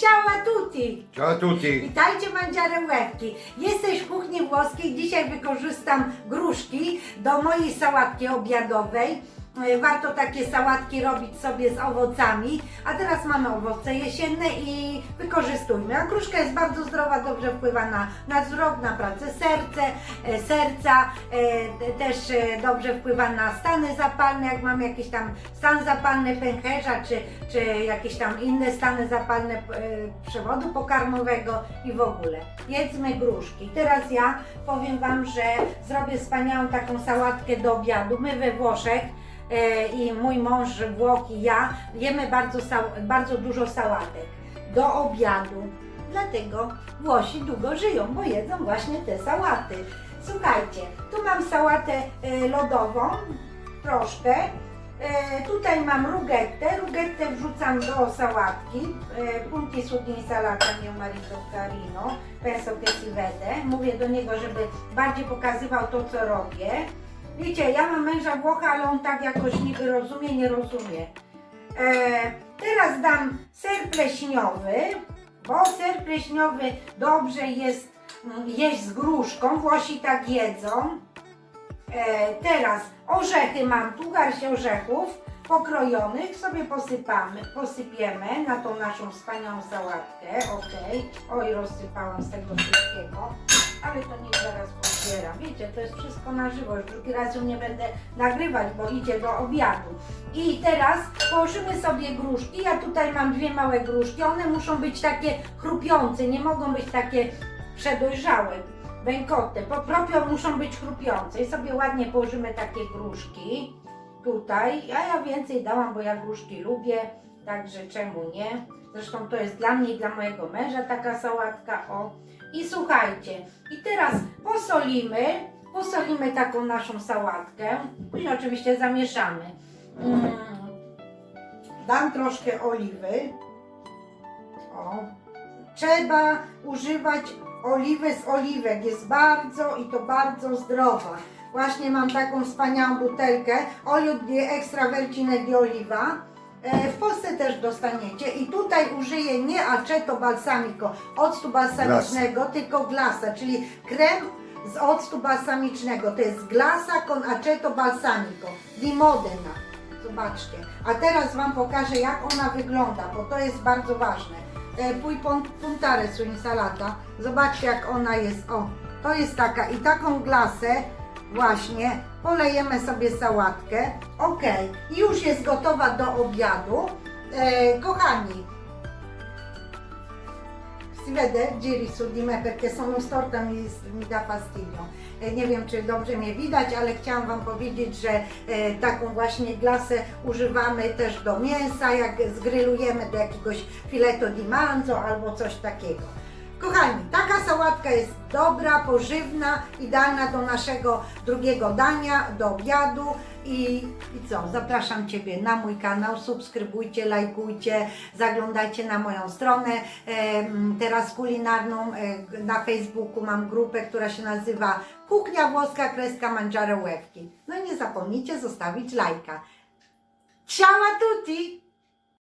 Ciao a tutti! Ciao a tutti. Witajcie Mandziare Łebki. Jesteś w kuchni włoskiej. Dzisiaj wykorzystam gruszki do mojej sałatki obiadowej. E, Warto takie sałatki robić sobie z owocami. A teraz mamy owoce jesienne i wykorzystujmy. A gruszka jest bardzo zdrowa, dobrze wpływa na, na wzrok, na pracę serce, e, serca. E, te- Też e, dobrze wpływa na stany zapalne, jak mam jakiś tam stan zapalny pęcherza, czy, czy jakieś tam inne stany zapalne przewodu pokarmowego i w ogóle. Jedzmy gruszki. Teraz ja powiem Wam, że zrobię wspaniałą taką sałatkę do obiadu. My we Włoszech i mój mąż Włoch i ja jemy bardzo, bardzo dużo sałatek do obiadu. Dlatego Włosi długo żyją, bo jedzą właśnie te sałaty. Słuchajcie, tu mam sałatę e, lodową, troszkę. E, tutaj mam rugettę. Rugettę wrzucam do sałatki. E, punti su di insalata mio marito carino. Penso che si vede. Mówię do niego, żeby bardziej pokazywał to, co robię. Wiecie, ja mam męża Włocha, ale on tak jakoś niby rozumie, nie rozumie. E, teraz dam ser pleśniowy, bo ser pleśniowy dobrze jest mm, jeść z gruszką. Włosi tak jedzą. E, teraz orzechy mam tu, garść orzechów pokrojonych, sobie posypamy, posypiemy na tą naszą wspaniałą sałatkę, ok. Oj, rozsypałam z tego wszystkiego, ale to niech zaraz pozbieram. Wiecie, to jest wszystko na żywo, już drugi raz ją nie będę nagrywać, bo idzie do obiadu. I teraz położymy sobie gruszki, ja tutaj mam dwie małe gruszki, one muszą być takie chrupiące, nie mogą być takie przedojrzałe bękoty. Po propio muszą być chrupiące i sobie ładnie położymy takie gruszki tutaj. A ja więcej dałam, bo ja gruszki lubię, także czemu nie? Zresztą to jest dla mnie i dla mojego męża taka sałatka, o. I słuchajcie, i teraz posolimy, posolimy taką naszą sałatkę. Później oczywiście zamieszamy. Mm. Dam troszkę oliwy. O, trzeba używać oliwy z oliwek. Jest bardzo i to bardzo zdrowa. Właśnie mam taką wspaniałą butelkę olio di extra vergine di oliva. E, W Polsce też dostaniecie i tutaj użyję nie aceto balsamico, octu balsamicznego, tylko glasa, czyli krem z octu balsamicznego. To jest glasa con aceto balsamico di Modena. Zobaczcie. A teraz Wam pokażę jak ona wygląda, bo to jest bardzo ważne. E, Pój pon- puntare su insalata. Zobaczcie jak ona jest. O, to jest taka i taką glasę właśnie polejemy sobie sałatkę. Ok, już jest gotowa do obiadu. E, kochani, si vede giri su di me perché sono storta mi, mi da fastidio. E, Nie wiem, czy dobrze mnie widać, ale chciałam Wam powiedzieć, że e, taką właśnie glasę używamy też do mięsa, jak zgrylujemy do jakiegoś fileto di manzo albo coś takiego. Kochani, taka sałatka jest dobra, pożywna, idealna do naszego drugiego dania, do obiadu i, i co? Zapraszam Ciebie na mój kanał, subskrybujcie, lajkujcie, zaglądajcie na moją stronę em, teraz kulinarną e, na Facebooku mam grupę, która się nazywa Kuchnia Włoska Kreska Mangiare Łewki. No i nie zapomnijcie zostawić lajka. Ciao a tutti!